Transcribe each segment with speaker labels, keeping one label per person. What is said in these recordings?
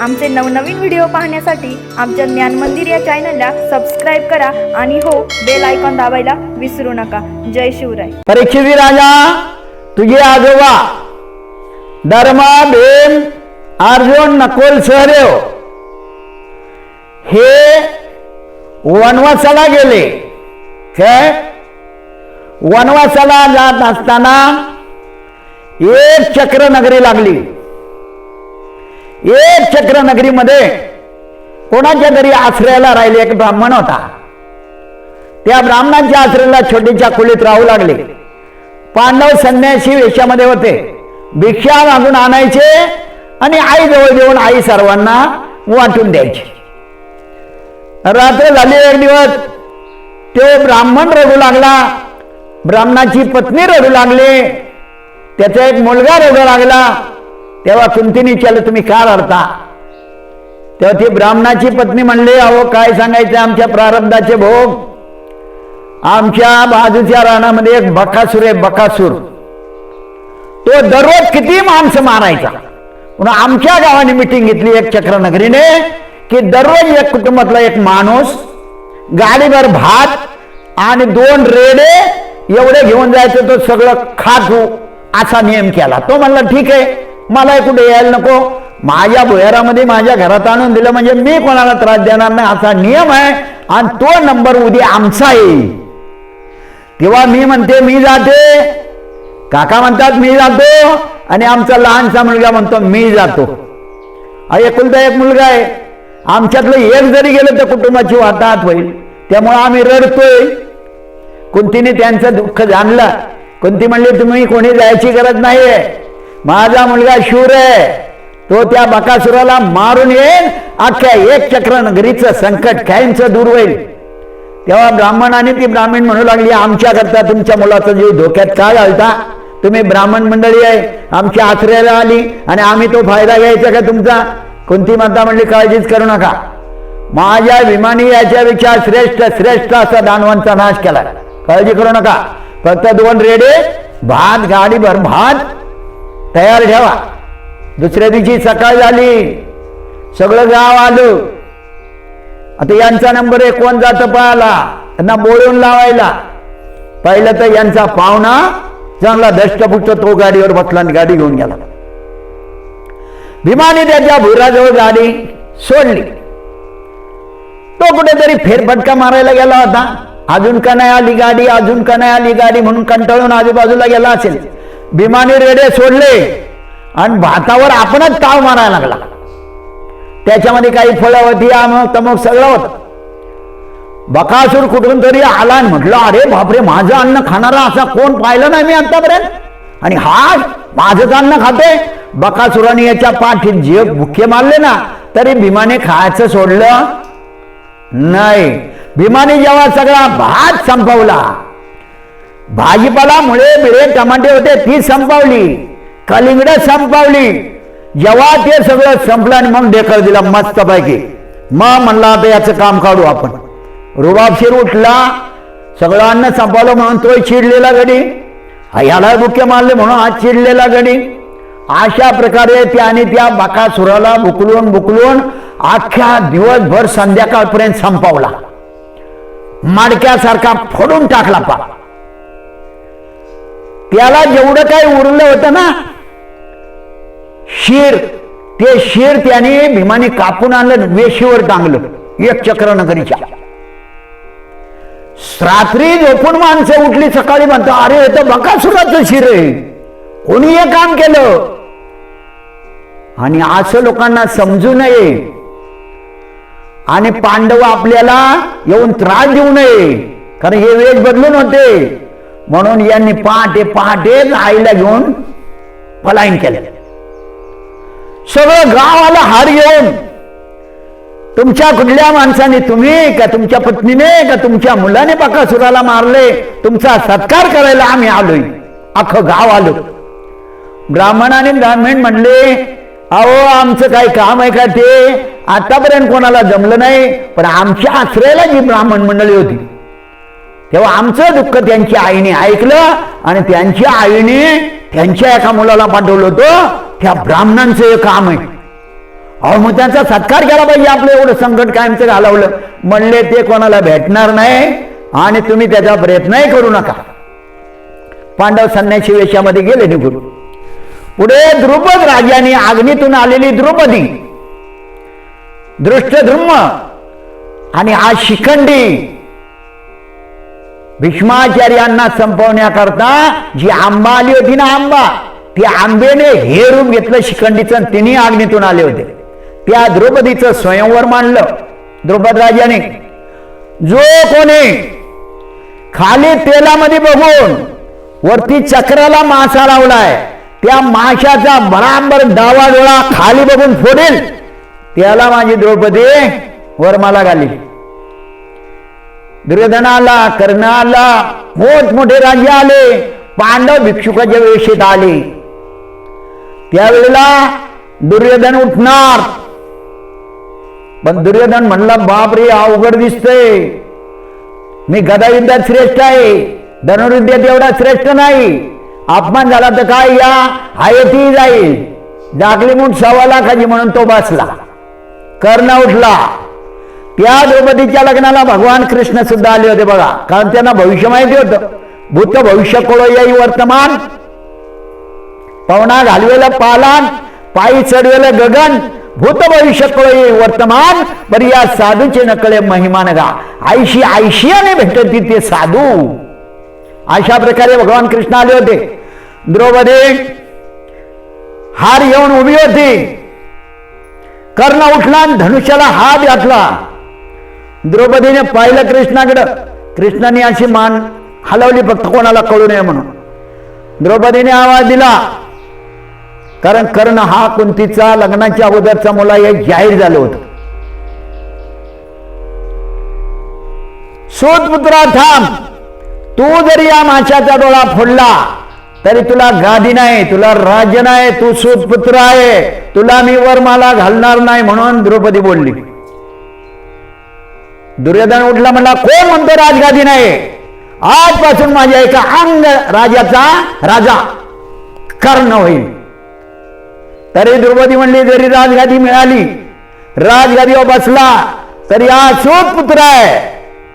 Speaker 1: आमचे नवनवीन व्हिडिओ पाहण्यासाठी आमच्या ज्ञान मंदिर या चॅनलला सबस्क्राईब करा आणि हो बेल आयकॉन दाबायला विसरू नका. जय शिवराय.
Speaker 2: परीक्षिती राजा तुझे आजोबा धर्मा भीम अर्जुन नकुल सहदेव हे वनवासाला गेले. काय वनवासाला जात असताना एक चक्र नगरी लागली. एक चक्र नगरीमध्ये कोणाच्या तरी आश्रयाला राहिले एक ब्राह्मण होता. त्या ब्राह्मणांच्या आश्रयाला छोटीच्या खोलीत राहू लागले. पांडव संन्यासी वेशामध्ये होते. भिक्षा मागून आणायचे आणि आई जवळ देऊन आई सर्वांना वाटून द्यायची. रात्र झाली एक दिवस. तो ब्राह्मण रडू लागला. ब्राह्मणाची पत्नी रडू लागली. त्याचा एक मुलगा रडू लागला. तेव्हा कुंतीने विचारलं तुम्ही का रडता? तेव्हा ती ब्राह्मणाची पत्नी म्हणली अहो काय सांगायचं आमच्या प्रारब्धाचे भोग? आमच्या बाजूच्या रानामध्ये एक बकासूर आहे बकासूर. तो दररोज किती माणसं मारायचा? म्हणून आमच्या गावाने मिटिंग घेतली एक चक्रनगरीने की दररोज एक कुटुंबातला एक माणूस गाडीभर भात आणि दोन रेडे एवढे घेऊन जायचं तो सगळं खातू असा नियम केला. तो म्हणला ठीक आहे. मला कुठे यायला नको. माझ्या भुयारामध्ये माझ्या घरात आणून दिलं म्हणजे मी कोणाला त्रास देणार नाही. असा नियम आहे. आणि तो नंबर उद्या आमचा येईल. तेव्हा मी म्हणते मी जाते. काका म्हणतात मी जातो. आणि आमचा लहानसा मुलगा म्हणतो मी जातो. एकुलता एक मुलगा आहे. आमच्यातलं एक जरी गेलं तर कुटुंबाची वाताहत होईल. त्यामुळं आम्ही रडतोय. कुंतीने त्यांचं दुःख जाणलं. कुंती म्हणली तुम्ही कोणी जायची गरज नाहीये. माझा मुलगा शूर आहे. तो त्या बकासुराला मारून येईल अख्ख्या एक चक्र नगरीचं संकट कायमचं दूर होईल. तेव्हा ब्राह्मणाने ती ब्राह्मण म्हणू लागली आमच्याकरता तुमच्या मुलाचा जीव धोक्यात काय घालता? तुम्ही ब्राह्मण मंडळी आहे. आमच्या आश्रयाला आली आणि आम्ही तो फायदा घ्यायचा का तुमचा? कोणती माता म्हणली काळजीच करू नका. माझ्या विमानी याच्यापेक्षा श्रेष्ठ श्रेष्ठ असा दानवांचा नाश केला काळजी करू नका. फक्त दोन रेडे भात गाडीभर भात तयार ठेवा. दुसऱ्या दिवशी सकाळ झाली सगळं गाव आलं. आता यांचा नंबर एक कोण जातं पळाला त्यांना बोलून लावायला. पाहिलं तर यांचा पाहुणा चांगला दष्टपुष्ट तो गाडीवर बसला आणि गाडी घेऊन गेला. भीमाने त्याच्या भुराजवळ गाडी सोडली. तो कुठेतरी फेरफटका मारायला गेला होता. अजून का नाही आली गाडी? अजून का नाही आली गाडी? म्हणून कंटाळून आजूबाजूला गेला असेल. भीमाने रेडे सोडले आणि भातावर आपणच ताव मारायला लागला. त्याच्यामध्ये काही फळं होती अमुक तमक सगळं होतं. बकासूर कुठून तरी आला आणि म्हटलं अरे बापरे माझं अन्न खाणारा असा कोण पाहिलं नाही मी आतापर्यंत? आणि हा माझंच अन्न खाते. बकासुराने याच्या पाठीत जे भुके मारले ना तरी भीमाने खायचं सोडलं नाही. भीमाने जेव्हा सगळा भात संपवला भाजीपाला मुळे टमाटे होते ती संपवली. कलिंगड संपवली. जेव्हा ते सगळं संपलं आणि मग ढेकर दिला मस्त पैकी मग म्हणला आता याचं काम काढू आपण. रुबाबशीर उठला सगळं अन्न संपवलं म्हणून तो चिडलेला गडी. ह्याला बुके मारले म्हणून हा चिडलेला गडी. अशा प्रकारे त्याने त्या बाकासुराला बुकलून बुकलून अख्ख्या दिवसभर संध्याकाळपर्यंत संपवला. माडक्यासारखा फोडून टाकला पा त्याला जेवढं काही उरलं होतं ना शिर ते शिर त्याने भीमाने कापून आणलं वेशीवर टांगलं एक चक्र नगरीच्या. रात्री झोपून माणसं उठली सकाळी म्हणतो अरे हे तर बकासुराचं शिर आहे. कोणी हे काम केलं? आणि असं लोकांना समजू नये. आणि पांडव आपल्याला येऊन त्रास देऊ नये. कारण हे वेग बदलून होते. म्हणून यांनी पहाटे पहाटेच आईला घेऊन पलायन केलं. सगळं गाव आलं हार घेऊन तुमच्या कुठल्या माणसाने तुम्ही का तुमच्या पत्नीने का तुमच्या मुलाने बकासुराला मारले? तुमचा सत्कार करायला आम्ही आलोय. अख्खं गाव आलो. ब्राह्मणाने ब्राह्मण म्हणले अहो आमचं काय काम आहे का ते? आतापर्यंत कोणाला जमलं नाही पण आमच्या आश्रयाला जी ब्राह्मण मंडळी होती तेव्हा आमचं दुःख त्यांच्या आईने ऐकलं आणि त्यांच्या आईने त्यांच्या एका मुलाला पाठवलं होतं. त्या ब्राह्मणांचं हे काम आहे. अहो मग त्यांचा सत्कार केला पाहिजे आपलं एवढं संकट कायमचं घालवलं. म्हणले ते कोणाला भेटणार नाही आणि तुम्ही त्याचा प्रयत्नही करू नका. पांडव संन्याशी वेशामध्ये गेले निघून. पुढे द्रुपद राजाने अग्नीतून आलेली द्रुपदी दृष्टधृम्म आणि आज शिखंडी भीष्माचार्यांना संपवण्याकरता जी आंबा आली होती ना आंबा ती आंबेने हेरून घेतलं शिखंडीचं आणि तिन्ही आग्नीतून आले होते. त्या द्रौपदीचं स्वयंवर मांडलं द्रौपद राजाने जो कोणी खाली तेलामध्ये बघून वरती चक्राला मासा लावलाय त्या माशाचा बराबर डावा डोळा खाली बघून फोडेल त्याला माझी द्रौपदी वरमाला घाली दुर्योधनाला कर्णाला मोठमोठे राज्य आले. पांडव भिक्षुकाच्या वेशीत आले. त्यावेळेला दुर्योधन उठणार. पण दुर्योधन म्हणला बापरे अवघड दिसतय. मी गदायुद्धात श्रेष्ठ आहे. धनुर्विद्यात एवढा श्रेष्ठ नाही. अपमान झाला तर काय या? आयती जाईल. जागली मूठ सव्वा लाखाची म्हणून तो बसला. कर्ण उठला. त्या द्रौपदीच्या लग्नाला भगवान कृष्ण सुद्धा आले होते बघा. कारण त्यांना भविष्य माहिती होतं. भूत भविष्य कोळ वर्तमान. पवना घालवेलं पालान पायी चढवेलं गगन भूत भविष्य कोळ वर्तमान. बरी या साधूचे नकळे महिमान गा आयशी आयशियाने भेटती ते साधू. अशा प्रकारे भगवान कृष्ण आले होते. द्रौपदी हार येऊन उभी होती. कर्ण उठला आणि धनुष्याला हात घातला. द्रौपदीने पाहिलं कृष्णाकडं. कृष्णाने अशी मान हलवली फक्त कोणाला कळू नये म्हणून. द्रौपदीने आवाज दिला कारण कर्ण हा कुंतीचा लग्नाच्या अगोदरचा मुला हे जाहीर झालं होतं. सोतपुत्रा थांब. तू जरी या माशाचा डोळा फोडला तरी तुला गादी नाही तुला राज्य नाही तू सुतपुत्र आहे. तुला मी वर मला घालणार नाही म्हणून द्रौपदी बोलली. दुर्योधन उठला म्हणला कोण म्हणतो राजगादी नाही? आजपासून माझ्या एका अंग राजाचा राजा कर्ण होईल. तरी द्रौपदी म्हणली जरी राजगादी मिळाली राजगादीवर हो बसला तरी हा सूत पुत्र आहे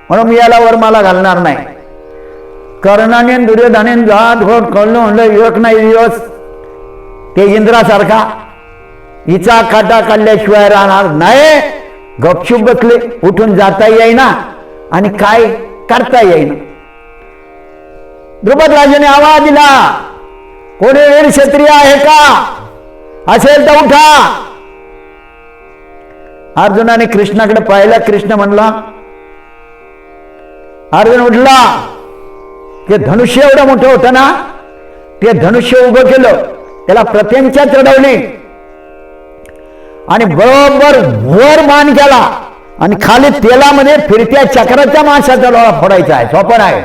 Speaker 2: म्हणून मी याला वरमाला घालणार नाही. कर्णाने आणि दुर्योधनाने जात घोट कळलं म्हणलं युवक नाही दिवस ते इंद्रासारखा हिचा काटा काढल्याशिवाय राहणार नाही. गपशूप बसले उठून जाता येईना आणि काय करता येईना. द्रुपद राजाने आवाज दिला कोणी वीर क्षत्रिय आहे का? असेल तर उठा. अर्जुनाने कृष्णाकडे पाहिलं कृष्ण म्हणला अर्जुन उठला. ते धनुष्य एवढं मोठं होतं ना ते धनुष्य उभं केलं त्याला प्रत्यंच्या चढवली आणि बरोबर वर मान केला. आणि खाली तेलामध्ये फिरत्या चक्राच्या माशाचा डोळा फोडायचा आहे. सोपन आहे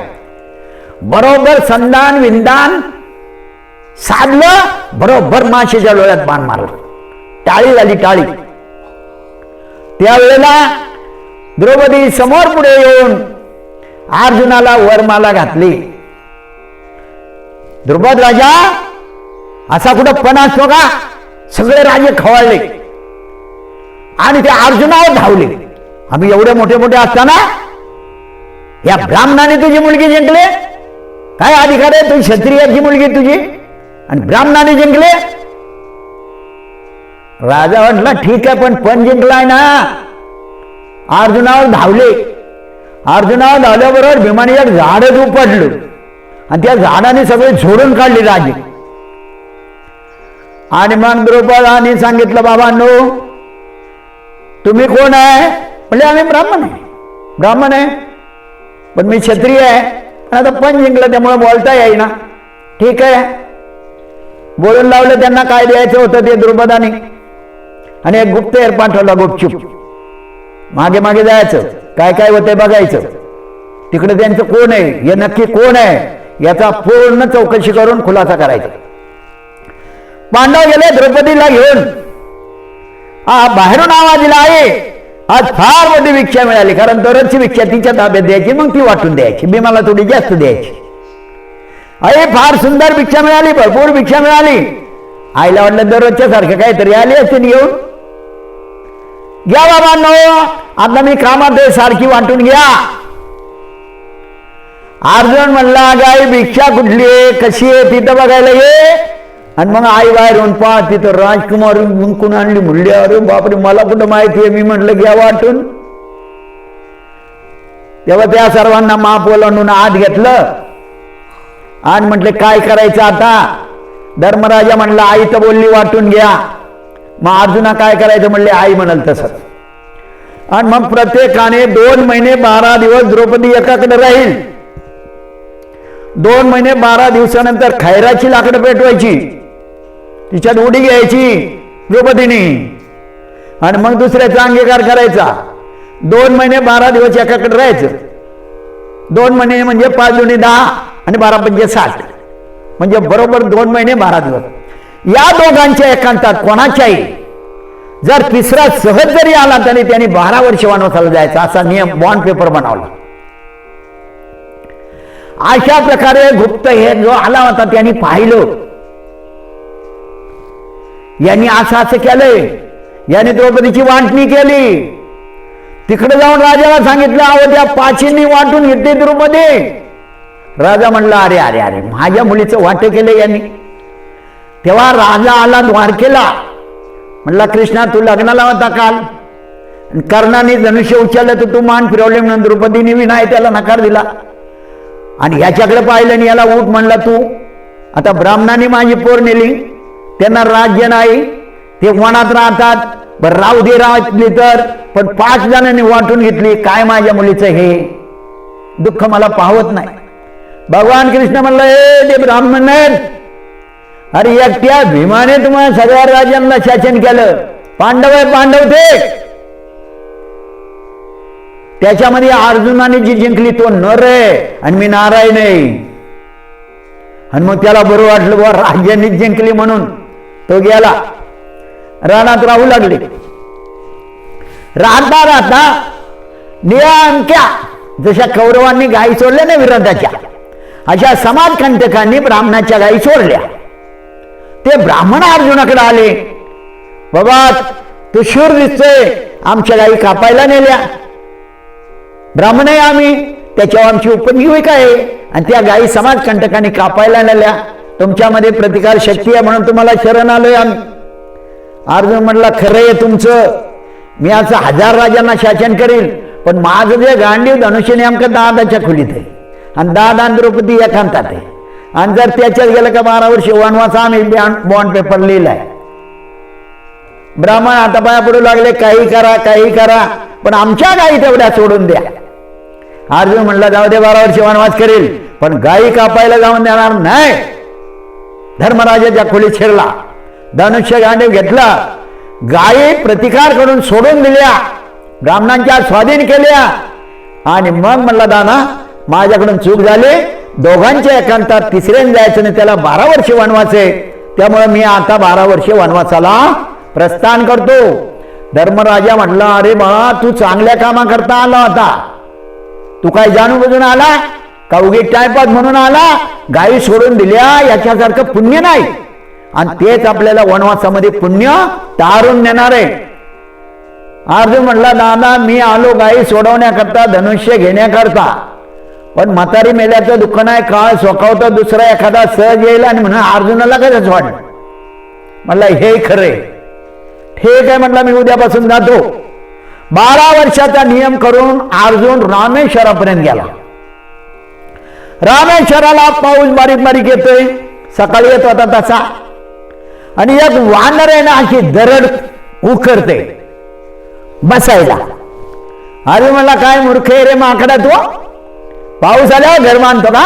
Speaker 2: बरोबर संदान विंदान साधलं बरोबर माशाच्या डोळ्यात मान मारलं. टाळी झाली टाळी. त्यावेळेला द्रौपदी समोर पुढे येऊन अर्जुनाला वरमाला घातली. द्रुपद राजा असा कुठं पण असतो का सगळे राजे खवळले. आणि ते अर्जुनावर धावले. आम्ही एवढे मोठे मोठे असताना या ब्राह्मणाने तुझी मुलगी जिंकले. काय अधिकार आहे? तुझी क्षत्रियाची मुलगी तुझी. आणि ब्राह्मणाने जिंकले. राजा म्हटला ठीक आहे पण पण जिंकलाय ना. अर्जुनावर धावले. अर्जुनावर धावल्याबरोबर भीमाने एक झाडच उपटलं आणि त्या झाडाने सगळे झोडून काढले राजे. आणि मग द्रौपदाने सांगितलं बाबांनो तुम्ही कोण आहे? म्हणजे आम्ही ब्राह्मण आहे. ब्राह्मण आहे. पण मी क्षत्रिय आहे. पण आता पण जिंकलं त्यामुळे बोलता येईना. ठीक आहे. बोलून लावलं त्यांना काय द्यायचं होतं ते द्रुपदाने आणि एक गुप्तहेर पाठवला गुपचूप. मागे मागे जायचं. काय काय होतंय बघायचं. तिकडे त्यांचं कोण आहे? हे नक्की कोण आहे? याचा पूर्ण चौकशी करून खुलासा करायचा. पांडव गेले द्रौपदीला घेऊन. हा बाहेरून आवाज दिला आहे. आज फार मोठी भिक्षा मिळाली कारण दररोजची भिक्षा तिच्या ताब्यात द्यायची मग ती वाटून द्यायची. मी मला थोडी जास्त द्यायची. अरे फार सुंदर भिक्षा मिळाली भरपूर भिक्षा मिळाली. आईला वाटलं दररोजच्या सारखं काहीतरी आली असते येऊन. घ्या बाबा नो आता मी कामात सारखी वाटून घ्या. अर्जुन म्हणला गाय भिक्षा कुठली आहे? कशी आहे? तिथं बघायला ये. आणि मग आई बाहेर येऊन पहा तिथं राजकुमार मुंकून आणली म्हणली अरे बापरे मला कुठं माहिती आहे? मी म्हटलं घ्या वाटून. तेव्हा त्या सर्वांना माप ओलांडून आत घेतलं. आणि म्हटले काय करायचं आता? धर्मराजा म्हणला आई तर बोलली वाटून घ्या. मग अर्जुना काय करायचं म्हणले आई म्हणाल तसंच आणि मग प्रत्येकाने दोन महिने बारा दिवस द्रौपदी एकाकडे राहील. दोन महिने बारा दिवसानंतर खैराची लाकडं पेटवायची. तिच्यात उडी घ्यायची द्रौपदीने. आणि मग दुसऱ्याचा अंगीकार करायचा. दोन महिने बारा दिवस एकाकडे राहायचं. दोन महिने म्हणजे पाच जुने दहा आणि बारा म्हणजे साठ. म्हणजे बरोबर दोन महिने बारा दिवस. या दोघांच्या एकांतात कोणाच्याही जर तिसरा सहज जरी आला तरी त्यांनी बारा वर्ष वनवासाला जायचा. असा नियम बॉन्ड पेपर बनवला. अशा प्रकारे गुप्त हे जो आला होता त्यांनी पाहिलं. यांनी असं असं केलंय यांनी द्रौपदीची वाटणी केली. तिकडे जाऊन राजाला सांगितलं अहो त्या पाचींनी वाटून घेतली द्रौपदी. राजा म्हणला अरे अरे अरे माझ्या मुलीचं वाटे केले यांनी. तेव्हा राजा आला द्वारकेला म्हणला कृष्णा तू लग्नाला होता काल. कर्णाने धनुष्य उचललं तर तू मान फिरवले म्हणून द्रौपदीने विनाय त्याला नकार दिला. आणि ह्याच्याकडे पाहिलं आणि याला उठ म्हणला तू आता ब्राह्मणाने माझी पोर नेली. त्यांना राज्य नाही. ते वनात राहतात. बरं राहू दे राहतली तर. पण पाच जणांनी वाटून घेतली काय माझ्या मुलीचं हे? दुःख मला पाहत नाही. भगवान कृष्ण म्हणलं हे ते ब्राह्मण आहेत. अरे एकट्या भीमाने तुम्हाला सगळ्या राजांना शासन केलं. पांडव आहे पांडव ते. त्याच्यामध्ये अर्जुनाने जी जिंकली तो नर आहे आणि मी नारायण आहे. आणि मग त्याला बरं वाटलं बुवा राज्यांनी जिंकली म्हणून. तो गेला. रानात राहू लागले राहता राहता निळ्या जशा कौरवांनी गायी सोडल्या ना विरोधाच्या अशा समाजकंटकांनी ब्राह्मणाच्या गायी सोडल्या. ते ब्राह्मण अर्जुनाकडे आले. बाबा तू शूर दिसतोय आमच्या गायी कापायला नेल्या. ब्राह्मण आहे आम्ही त्याच्यावर आमची उपजीविका आहे आणि त्या गायी समाजकंटकांनी कापायला नेल्या. तुमच्यामध्ये प्रतिकार शक्ती आहे म्हणून तुम्हाला शरण आलोय आम्ही. अर्जुन म्हटला खरं आहे तुमचं. मी असं हजार राजांना शासन करील पण माझं जे गांडीव धनुष्य नेमकं दादाच्या खोलीत आहे. आणि दादा आणि द्रौपदी एकांतात आहे. आणि जर त्याच्यात गेलं का बारा वर्ष वनवास आम्ही बॉन्ड पेपर लिहिलाय. ब्राह्मण आता पाया पडू लागले काही करा काही करा पण आमच्या गायी तेवढ्या सोडून द्या. अर्जुन म्हणला जाऊ दे बारा वर्ष वनवास करेल पण गायी कापायला जाऊन देणार नाही. धर्मराजाच्या खोलीत शिरला. धनुष्य गांडीव घेतला. गायी प्रतिकार करून सोडून दिल्या. ब्राह्मणांच्या स्वाधीन केल्या. आणि मग म्हणला दाना माझ्याकडून चूक झाली. दोघांच्या एकांतात तिसऱ्याने जायचं नाही त्याला बारा वर्ष वनवास आहे. त्यामुळे मी आता बारा वर्ष वनवासाला प्रस्थान करतो. धर्मराजा म्हटला अरे बाळा तू चांगल्या कामा करता आला होता. तू काय जाणून बुजून आला का उगी टायपात म्हणून आला? गायी सोडून दिल्या याच्यासारखं पुण्य नाही. आणि तेच आपल्याला वनवासामध्ये पुण्य तारून नेणार आहे. अर्जुन म्हटला दादा मी आलो गायी सोडवण्याकरता धनुष्य घेण्याकरता. पण म्हातारी मेल्याचं दुःख नाही काळ स्वकावतं दुसरा एखादा सहज येईल आणि म्हणून अर्जुनाला कसंच वाटलं? म्हणलं हे खरे. ठीक आहे म्हटलं मी उद्यापासून जातो. बारा वर्षाचा नियम करून अर्जुन रामेश्वरापर्यंत गेला. रामेश्वराला पाऊस बारीक बारीक येतोय. सकाळी येत होता तसा. आणि एक वानर आहे ना अशी दरड उखरते. बसायला. अरे मला काय मूर्ख आहे रे माकडा तू? पाऊस आला घर मानतो का?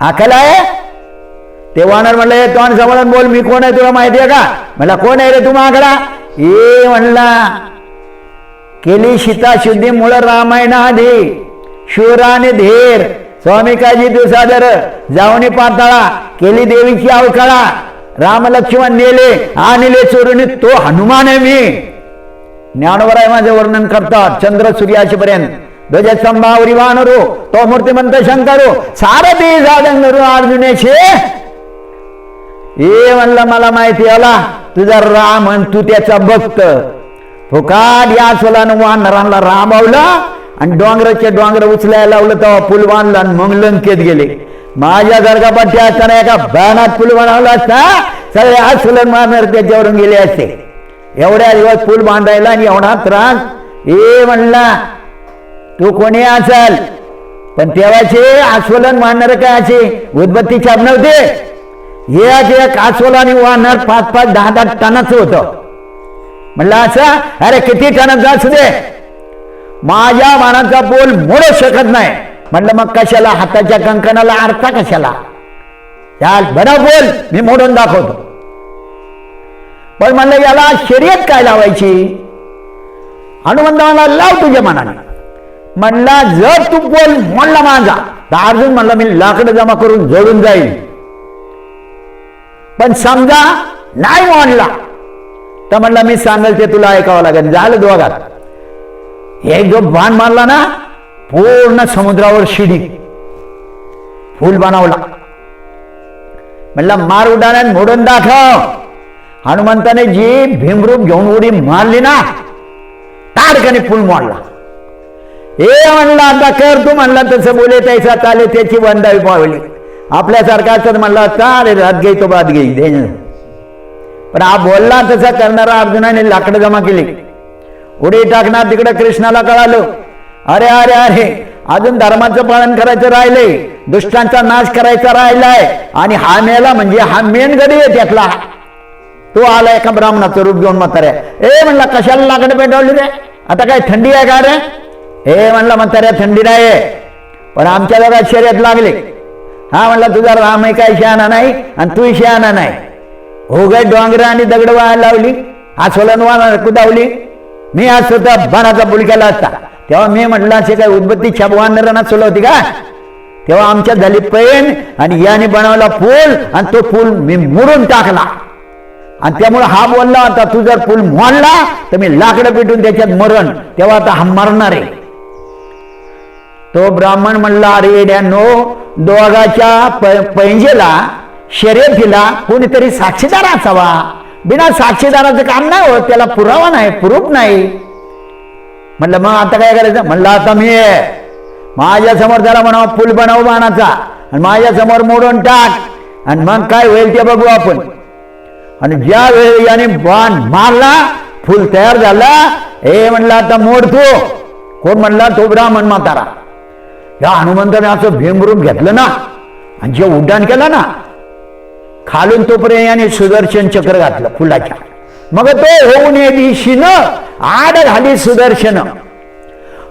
Speaker 2: आखला आहे? ते वानर म्हणलं तो आणि समोरून बोल मी कोण आहे तुला माहिती आहे का? मला कोण आहे रे तू माकडा? ए म्हणला केली सीता शुद्धी मुळ रामायण आधी शूराने धीर स्वामी काजी दुसादर जावणी पाताळा केली देवीची अवकाळा. राम लक्ष्मण नेले आणले चोरून तो हनुमान आहे मी. ज्ञानवराय माझे वर्णन करतात चंद्र सूर्याशीपर्यंत. ध्वजस्तंभावरी वानरो तो मूर्तिमंत शंकरो सारथी साधन अर्जुनेशे. हे म्हणलं मला माहिती आला तुझा राम आणि तू त्याचा भक्त. फुकाट या सोलानं वानरांना रामावला आणि डोंगराच्या डोंगर उचलायला लावलं तेव्हा पूल बांधला आणि मग लंकेत गेले. माझ्या गर्गापाठी असताना एका भयानात पूल बनवला असता. सगळे आसुलन मारणार त्याच्यावरून गेले असते. एवढ्या दिवस पूल बांधायला आणि एवढा त्रास. ए म्हणला तू कोणी असाल? पण तेव्हाचे आस्वलन मानणार काय असे? उदबत्ती छाप नव्हते. एक एक आस्वलाने वाहणार पाच पाच दहा दहा टनाचं होतं. म्हणलं असं? अरे किती टनाचं असू दे? माझ्या मानाचा बोल मोडू शकत नाही. म्हटलं मग कशाला? हाताच्या कंकणाला अर्था कशाला? या बरा बोल मी मोडून दाखवतो. पण म्हणलं याला शर्यत काय लावायची? हनुमंत मला लाव तुझ्या मनाने. म्हणला जर तू बोल म्हणला माझा तर अर्जुन म्हणला मी लाकडं जमा करून जोडून जाईल पण समजा नाही म्हणला तर म्हणला मी सांगेल ते तुला ऐकावं लागेल. झालं दोघात. एक जो बाण मारला ना पूर्ण समुद्रावर शिडी. फुल बनवला. म्हणला मार उडाण्यात मोडून दाखव. हनुमंताने जी भीमरूप घेऊन उडी मारली ना ताडकाने फुल मोडला. हे म्हणला आता कर तू म्हणला तसं बोले त्याचा चाले त्याची वंदावी पावली. आपल्यासारखा असत म्हणला चाले रात घेई तो बाद घेई पण हा बोलला तसा करणारा अर्जुनाने लाकडं जमा केली. उडी टाकणार तिकडे कृष्णाला कळालं. अरे अरे अरे अजून धर्माचं पालन करायचं राहिले दुष्टांचा नाश करायचा राहिलाय. आणि हा मेला म्हणजे हा मेन गडी आहे त्यातला. तो आला एका ब्राह्मणाचं रूप घेऊन म्हाताऱ्या? ए म्हणला कशाला लाकडं पेटवली रे? आता काय थंडी आहे का रे? हे म्हणला म्हाताऱ्या थंडी नाही पण आमच्या जगात शर्यत लागले. हा म्हणला तुझा राम आहे काय शहाणा नाही आणि तू शहाणा नाही. हो गय डोंगरं आणि दगड वाया लावली. हा सोलन वाला कुदावली. मी आज सुद्धा बाणाचा बुल केला असता. तेव्हा मी म्हटलं असे काय उदबत्ती छाप वानरांना होती का? तेव्हा आमच्यात झाली पैन आणि याने बनवला पूल आणि तो पूल मी मोडून टाकला. आणि त्यामुळे हा बोलला आता तू जर पूल मोडला तर मी लाकडं पेटून त्याच्यात मरण. तेव्हा आता हा मरणार आहे. तो ब्राह्मण म्हणला अरे नो दोघाच्या प- पैंजेला शर्यतीला कोणीतरी साक्षीदार असावा. बिना साक्षीदाराचं काम नाही होत त्याला पुरावा नाही प्रूफ नाही. म्हणलं मग आता काय करायचं? म्हणलं आता मी माझ्यासमोर त्याला म्हणावं पूल बनव बाणाचा. आणि माझ्यासमोर मोडून टाक. आणि मग काय होईल ते बघू आपण. आणि ज्या वेळी याने बाण मारला फुल तयार झाला हे म्हणला आता मोडतो कोण म्हणला तो ब्राह्मण म्हातारा. या हनुमंताने असं भीमरूप घेतलं ना आणि जे उड्डाण केलं ना खालून तोपर्यंत याने सुदर्शन चक्र घातलं फुलाच्या. मग तो होऊन ये दिशीन आड घाली सुदर्शन.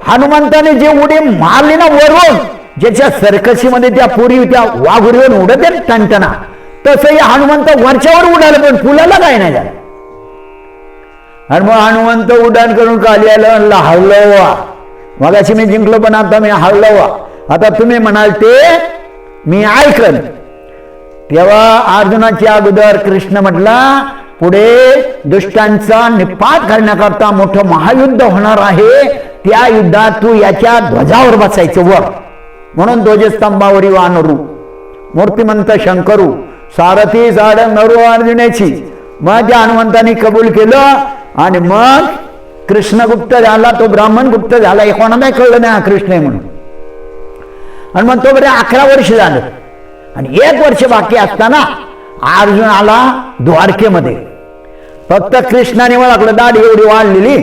Speaker 2: हनुमंताने जे उडी मारली ना वरून ज्याच्या सरकशीमध्ये त्या पुरी त्या वाघुरीवर उडत आहेत टणटणा तसं या हनुमंत वरच्यावर उडालं पण फुलाला काय नाही झालं. आणि मग हनुमंत उड्डाण करून खाली आलं म्हणलं हवलं वा मगाशी मी जिंकलो पण आता मी हवलं वा आता तुम्ही म्हणाल ते मी ऐकन. तेव्हा अर्जुनाच्या अगोदर कृष्ण म्हटला पुढे दुष्टांचा निपात करण्याकरता मोठं महायुद्ध होणार आहे. त्या युद्धात तू याच्या ध्वजावर बसायचं वर. म्हणून ध्वजस्तंभावरी वानरू मूर्तिमंत शंकरू सारथी साड नरू अर्जुनाची मग त्या हनुमंतांनी कबूल केलं. आणि मग कृष्णगुप्त झाला तो ब्राह्मण गुप्त झाला. हे कोणाला कळलं नाही हा कृष्ण आहे म्हणून. आणि मग तो बरे अकरा वर्ष झालं. आणि एक वर्ष बाकी असताना अर्जुन आला द्वारकेमध्ये. फक्त कृष्णाने ओळखलं दाढी एवढी वाढलेली.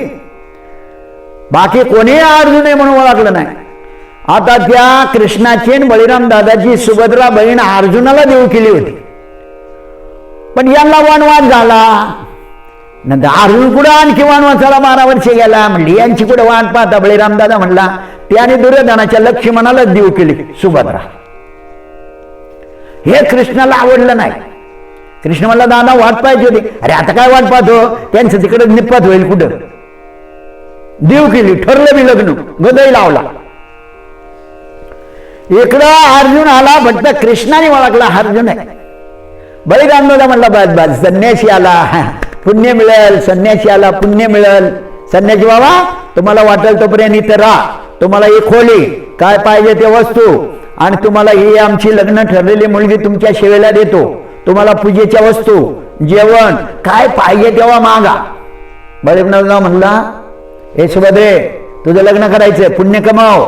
Speaker 2: बाकी कोणी अर्जुन आहे म्हणून ओळखलं नाही. आता त्या कृष्णाची आणि बळीराम दादाची सुभद्रा बहीण अर्जुनाला देऊ केली होती. पण यांना वनवास झाला. नंतर अर्जुन कुठं आणखी वनवासाला बारा वर्षे गेला? म्हणली यांची कुठं वाट पाहता? बळीराम दादा म्हणला त्याने दुर्योधनाच्या लक्ष्मणालाच देऊ केली सुभद्रा. हे कृष्णाला आवडलं नाही. कृष्ण म्हणला दादा वाट पाहिजे होती. अरे आता काय वाट पाहतो? त्यांचं तिकडे निपात होईल कुठं? देव केली ठरलं मी लग्न. गदई लावला. इकडं अर्जुन आला फक्त कृष्णाने ओळखला अर्जुन आहे. बळीराम म्हणला बस बस संन्यासी आला. पुण्य मिळेल संन्यासी आला पुण्य मिळेल. संन्यासी बाबा तुम्हाला वाटेल तोपर्यंत इथं राहा. तुम्हाला एक खोली काय पाहिजे ते वस्तू आणि तुम्हाला ही आमची लग्न ठरलेली मुलगी तुमच्या शेवेला देतो. तुम्हाला पूजेच्या वस्तू जेवण काय पाहिजे तेव्हा मागा. बळीराम म्हणला हे सुभद्रे तुझं लग्न करायचंय पुण्य कमाव.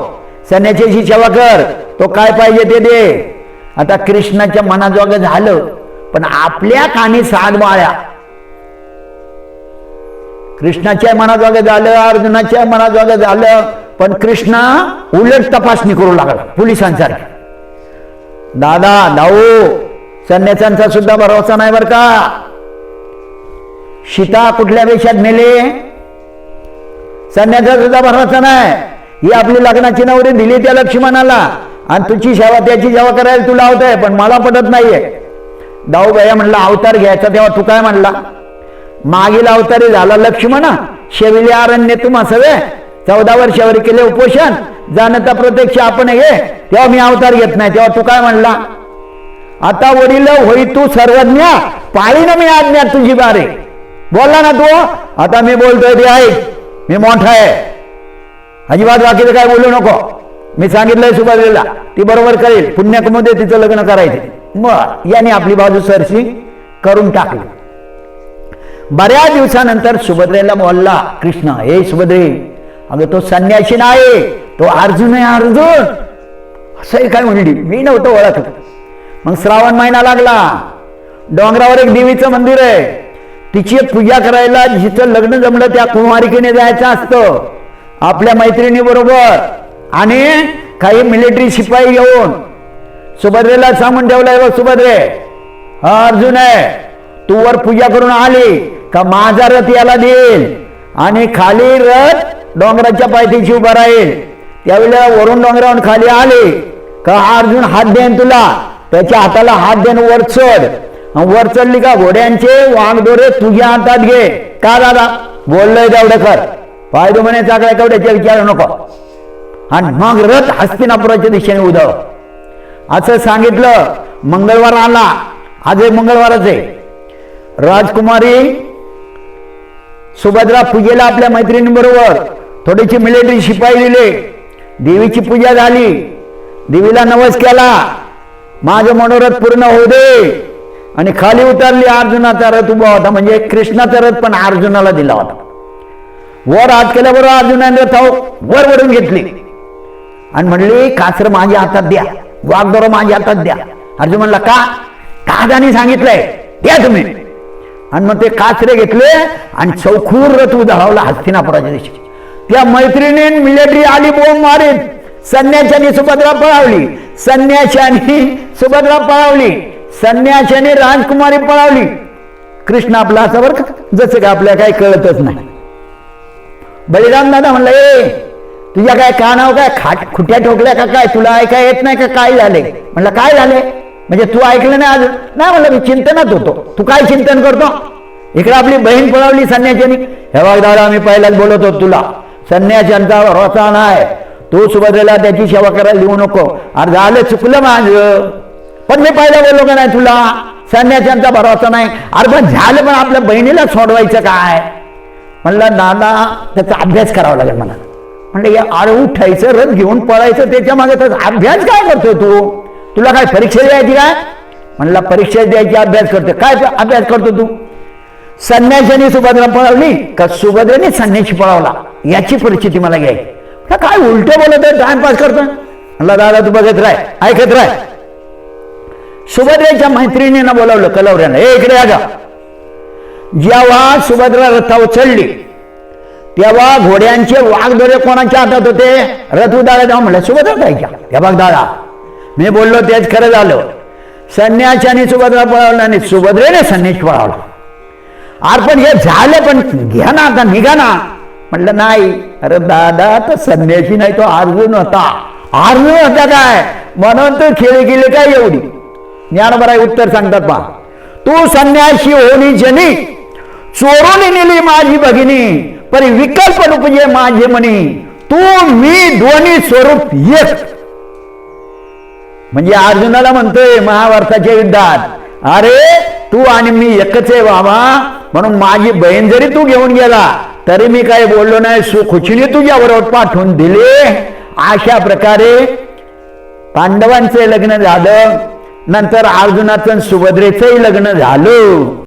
Speaker 2: सन्याच्याशी सेवा कर तो काय पाहिजे ते दे. आता कृष्णाच्या मनाजोगं झालं पण आपल्या कानी साध बाळ्या कृष्णाच्या मनाजोगं झालं अर्जुनाच्या मनाजोगं झालं पण कृष्णा उलट तपासणी करू लागला पोलिसांसारखी. दादा दाऊ संन्यासांचा सुद्धा भरोसा नाही बर का? सीता कुठल्या वेशात मेले? संन्याचा सुद्धा भरोसा नाही. ही आपली लग्नाची नवरी दिली त्या लक्ष्मणाला. आणि तुझी सेवा त्याची सेवा करायला तुला आहे पण मला पटत नाहीये. दाऊ भैया म्हणला अवतार घ्यायचा तेव्हा तू काय म्हणला? मागील अवतारी झाला लक्ष्मण शेविले अरण्य तुम्हा सवे चौदा वर्षावर केले उपोषण. जाणता प्रत्यक्ष आपण हे तेव्हा मी अवतार घेत नाही. तेव्हा तू काय म्हणला? आता वडील होई तू सर्वज्ञ पाळीनं मी आज्ञा तुझी बारे. बोलला ना तू? आता मी बोलतोय ते ऐक मी मोठा आहे. अजिबात बाकीचं काय बोलू नको. मी सांगितलंय सुभाषला ती बरोबर करेल. पुण्याकमध्ये तिचं लग्न करायचं. मग याने आपली बाजू सरशी करून टाकली. बऱ्याच दिवसानंतर सुभद्रेला बोलला कृष्ण हे सुभद्रे अगं तो संन्यासी नाही तो अर्जुन आहे अर्जुन. असंही काय म्हणली? मी नव्हतं ओळखत. मग श्रावण महिना लागला. डोंगरावर एक देवीचं मंदिर आहे. तिची पूजा करायला जिचं लग्न जमलं त्या कुमारिकेने जायचं असतं. आपल्या मैत्रिणी बरोबर. आणि काही मिलिटरी शिपाई घेऊन सुभद्रेला सांगून ठेवलंय बघ सुभद्रे हा अर्जुन आहे तू वर पूजा करून आली का माझा रथ याला देईल. आणि खाली रथ डोंगराच्या पायथीशी उभा राहील. त्यावेळेला वरून डोंगरावरून खाली आले. का अर्जुन हात देईन तुला? त्याच्या हाताला हात देन वर चढ. वर चढली का घोड्यांचे वाघदोरे तुझ्या हातात घे. का दादा? बोललोय तेवढं कर. फायदो म्हणे चाकड्या कवड्याच्या विचार नको. आणि मग रथ हस्तिनापुराच्या दिशेने उदळ असं सांगितलं मंगळवार आला. आज एक मंगळवारच आहे. राजकुमारी सुभद्रा पूजेला आपल्या मैत्रिणींबरोबर थोडीशी मिलिटरी शिपाई दिले. देवीची पूजा झाली. देवीला नवस केला. माझं मनोरथ पूर्ण होऊ दे. आणि खाली उतरली अर्जुनाचा रथ उभा होता. म्हणजे कृष्णाचा रथ पण अर्जुनाला दिला होता. वर हात केल्याबरोबर अर्जुनाने रथ वर वरून घेतली. आणि म्हणली कासर माझ्या हातात द्या. वाघदोर माझ्या हातात द्या. अर्जुन म्हणला का? दादानी सांगितलंय? द्या तुम्ही. आणि मग ते काचरे घेतले आणि चौखूर रथ उधाळवला हस्तिनापुराच्या दिवशी त्या मैत्रिणी मिलिटरी आली बोंब मारीत संन्याशाने सुभद्रा पळावली. संन्याशाने सुभद्रा पळावली. संन्याशाने राजकुमारी पळावली. कृष्ण आपला असा बरं का? जसं का आपल्या काही कळतच नाही. बळीराम दादा म्हणलं ए तुझ्या काय कानाव काय खाट खुट्या ठोकल्या का काय? तुला ऐका येत नाही का? काय झाले म्हणलं काय झाले म्हणजे तू ऐकलं नाही आज नाही म्हणलं मी चिंतनात होतो. तू काय चिंतन करतो? इकडे आपली बहीण पळवली संन्याच्यानी हे बघ दादा मी पहिल्याच बोलत होतो तुला. संन्याशांचा रोसा नाही. तू सुभद्रेला त्याची सेवा करायला देऊ नको. अरे झालं चुकलं माझं. पण मी पहिला बोललो का नाही तुला? संन्याशांचा भरोसा नाही. अरे पण झालं पण आपल्या बहिणीला सोडवायचं काय? म्हणलं दादा त्याचा अभ्यास करावा लागेल मला. म्हणलं या आळ उठायचं रथ घेऊन पळायचं त्याच्यामागे तर अभ्यास काय करतो तू? तुला काय परीक्षा द्यायची काय म्हणला परीक्षा द्यायची अभ्यास करतो काय अभ्यास करतो तू? संन्याशाने सुभद्रा पळवली का सुभद्रेने संन्याशी पळवला? याची परिस्थिती मला घ्यायची काय उलट बोलत आहे? टाइमपास करतो म्हणला दादा तू बघत राय ऐकत राय सुभद्रेच्या मैत्रिणीनं बोलावलं कलवऱ्यानं. हे इकडे या जेव्हा सुभद्रा रथावर चढली तेव्हा घोड्यांचे वाघदोरे कोणाच्या हातात होते? रथ उदाळा जाऊन म्हणलं सुभद्रा जायच्या हे बघ दादा मी बोललो तेच खरं झालं. संन्याशाने सुभद्रा पळवला आणि सुभद्रेने संन्यास पळवला. अरे पण हे झालं पण घ्या ना आता निघा ना. म्हटलं नाही. अरे दादा तर संन्याशी नाही तो अर्जुन होता अर्जुन होता काय? म्हणून तू खेळ गेले काय एवढी? ज्ञानबराय उत्तर सांगतात पहा. तू संन्याशी होणी जनी चोरून नेली माझी भगिनी परी विकल्प उपजे माझे म्हणी. तू मी दोन्ही स्वरूप एक. म्हणजे अर्जुनाला म्हणतोय महाभारताच्या युद्धात अरे तू आणि मी एकच आहे बाबा म्हणून माझी बहीण जरी तू घेऊन गेला तरी मी काही बोललो नाही सुखुचिनी तुझ्याबरोबर पाठवून दिले. अशा प्रकारे पांडवांचे लग्न झालं नंतर अर्जुनाचं सुभद्रेचंही लग्न झालं.